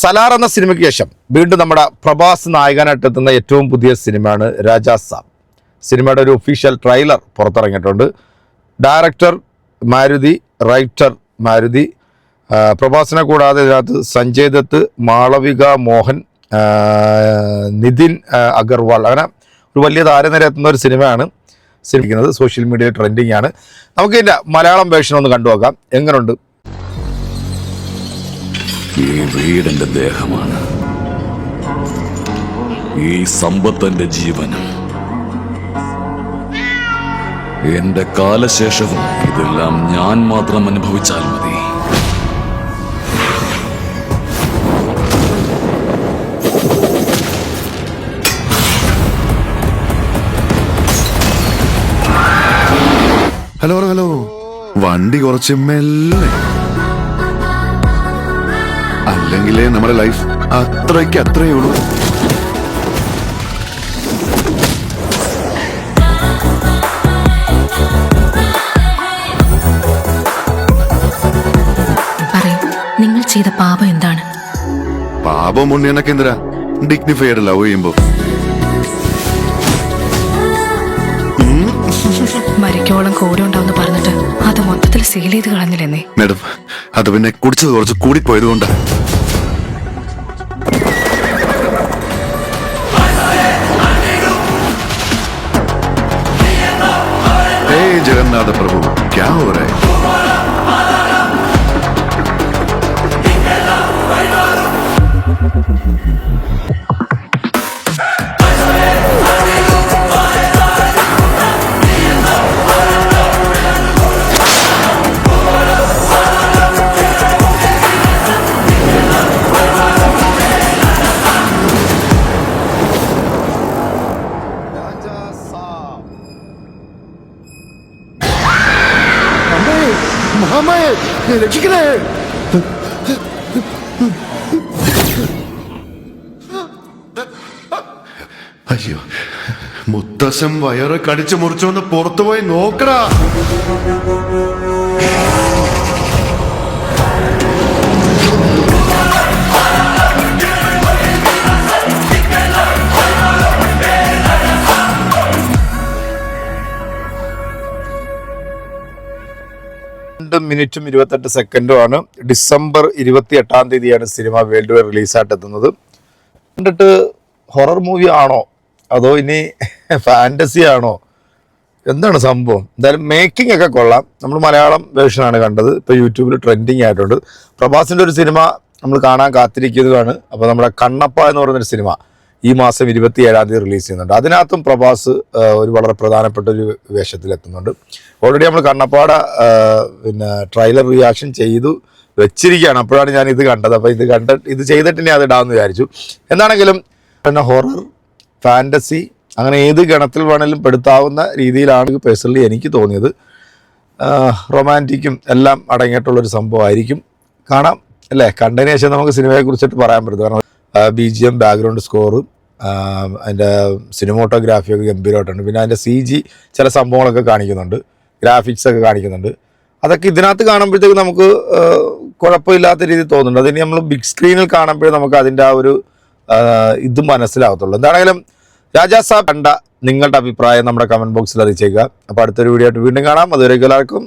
സലാർ എന്ന സിനിമയ്ക്ക് ശേഷം വീണ്ടും നമ്മുടെ പ്രഭാസ് നായകനായിട്ട് എത്തുന്ന ഏറ്റവും പുതിയ സിനിമയാണ് രാജാ സിനിമയുടെ ഒരു ഒഫീഷ്യൽ ട്രെയിലർ പുറത്തിറങ്ങിയിട്ടുണ്ട്. ഡയറക്ടർ മാരുതി റൈറ്റർ മാരുതി പ്രഭാസിനെ കൂടാതെ ഇതിനകത്ത് സഞ്ജയ് ദത്ത് മാളവിക മോഹൻ നിതിൻ അഗർവാൾ. അങ്ങനെ ഒരു വലിയ താരനിര എത്തുന്ന ഒരു സിനിമയാണ് സിനിമിക്കുന്നത് സോഷ്യൽ മീഡിയയിൽ ട്രെൻഡിങ് ആണ്. നമുക്ക് ഇതിന്റെ മലയാളം വേർഷൻ ഒന്ന് കണ്ടു നോക്കാം എങ്ങനെയുണ്ട് ഈ വീടിന്റെ ദേഹമാണ്. ഈ സമ്പത്തന്റെ ജീവനും. എന്റെ കാലശേഷവും ഇതെല്ലാം ഞാൻ മാത്രം അനുഭവിച്ചാൽ മതി. ഹലോ ഹലോ വണ്ടി കുറച്ച് മെല്ലെ. അല്ലെങ്കിലേ നമ്മുടെ ലൈഫ് അത്രയ്ക്ക് അത്രയേ ഉള്ളൂ. പറയൂ നിങ്ങൾ ചെയ്ത പാപം എന്താണ്? പാപം ഉണ്ണിയനൊക്കെ എന്തിനാ? ഡിഗ്നിഫൈഡ് ലവ് ചെയ്യുമ്പോ. മരിക്കോളം പറഞ്ഞിട്ട് അത് മൊത്തത്തിൽ സീൽ ചെയ്ത് കളഞ്ഞില്ലെന്നേ. മാഡം അത് പിന്നെ കുടിച്ചത് കുറച്ച് കൂടി പോയത് കൊണ്ടാ जगन्नाथ प्रभु क्या हो रहा है? മഹാമായ രക്ഷിക്കണേ അയ്യോ മുത്തശ്ശൻ വയറ് കടിച്ചു മുറിച്ചോന്ന് പുറത്തുപോയി നോക്കടാ. രണ്ട് മിനിറ്റും ഇരുപത്തെട്ട് സെക്കൻഡും ആണ്. ഡിസംബർ ഇരുപത്തി എട്ടാം തീയതിയാണ് സിനിമ വേൾഡ് വൈഡ് റിലീസായിട്ട് എത്തുന്നത്. കണ്ടിട്ട് ഹൊറർ മൂവി ആണോ? അതോ ഇനി ഫാന്റസി ആണോ? എന്താണ് സംഭവം? എന്തായാലും മേക്കിംഗ് ഒക്കെ കൊള്ളാം. നമ്മൾ മലയാളം വേർഷനാണ് കണ്ടത്. ഇപ്പോൾ യൂട്യൂബിൽ ട്രെൻഡിങ് ആയിട്ടുണ്ട്. പ്രഭാസിന്റെ ഒരു സിനിമ നമ്മൾ കാണാൻ കാത്തിരിക്കുന്നതാണ്. അപ്പോൾ നമ്മുടെ കണ്ണപ്പ എന്ന് പറയുന്നൊരു സിനിമ. ഈ മാസം ഇരുപത്തി ഏഴാം തീയതി റിലീസ് ചെയ്യുന്നുണ്ട്. അതിനകത്തും പ്രഭാസ് ഒരു വളരെ പ്രധാനപ്പെട്ട ഒരു വേഷത്തിലെത്തുന്നുണ്ട്. ഓൾറെഡി നമ്മൾ കണ്ണപ്പാട പിന്നെ ട്രെയിലർ റിയാക്ഷൻ ചെയ്തു വെച്ചിരിക്കുകയാണ്. അപ്പോഴാണ് ഞാൻ ഇത് കണ്ടത്. അപ്പോൾ ഇത് കണ്ട ഇത് ചെയ്തിട്ട് ഇനി അത് ഇടാമെന്ന് വിചാരിച്ചു. എന്താണെങ്കിലും പിന്നെ ഹൊറർ ഫാന്റസി അങ്ങനെ ഏത് ഗണത്തിൽ വേണമെങ്കിലും പെടുത്താവുന്ന രീതിയിലാണ് പേഴ്സണലി എനിക്ക് തോന്നിയത്. റൊമാന്റിക്കും എല്ലാം അടങ്ങിയിട്ടുള്ളൊരു സംഭവമായിരിക്കും. കാണാം അല്ലേ? കണ്ടതിന് ശേഷം നമുക്ക് സിനിമയെക്കുറിച്ചിട്ട് പറയാൻ പറ്റും കാരണം B G M background score അതിന്റെ സിനിമോട്ടോഗ്രാഫിയൊക്കെ ഗംഭീരമായിട്ടുണ്ട്. പിന്നെ അതിന്റെ സി ജി ചില സംഭവങ്ങളൊക്കെ കാണിക്കുന്നുണ്ട്. ഗ്രാഫിക്സ് ഒക്കെ കാണിക്കുന്നുണ്ട്. അതൊക്കെ ഇതിനകത്ത് കാണുമ്പോഴത്തേക്ക് നമുക്ക് കുഴപ്പമില്ലാത്ത രീതിയിൽ തോന്നുന്നുണ്ട്. അതിന് നമ്മൾ ബിഗ് സ്ക്രീനിൽ കാണുമ്പോഴേ നമുക്ക് അതിന്റെ ആ ഒരു ഇത് മനസ്സിലാകത്തുള്ളൂ എന്താണെങ്കിലും രാജാ സാബ് കണ്ട നിങ്ങളുടെ അഭിപ്രായം നമ്മുടെ കമന്റ് ബോക്സിൽ അറിയിച്ചേക്കുക. അപ്പോൾ അടുത്തൊരു വീഡിയോ ആയിട്ട് വീണ്ടും കാണാം. അതുവരെ എല്ലാവർക്കും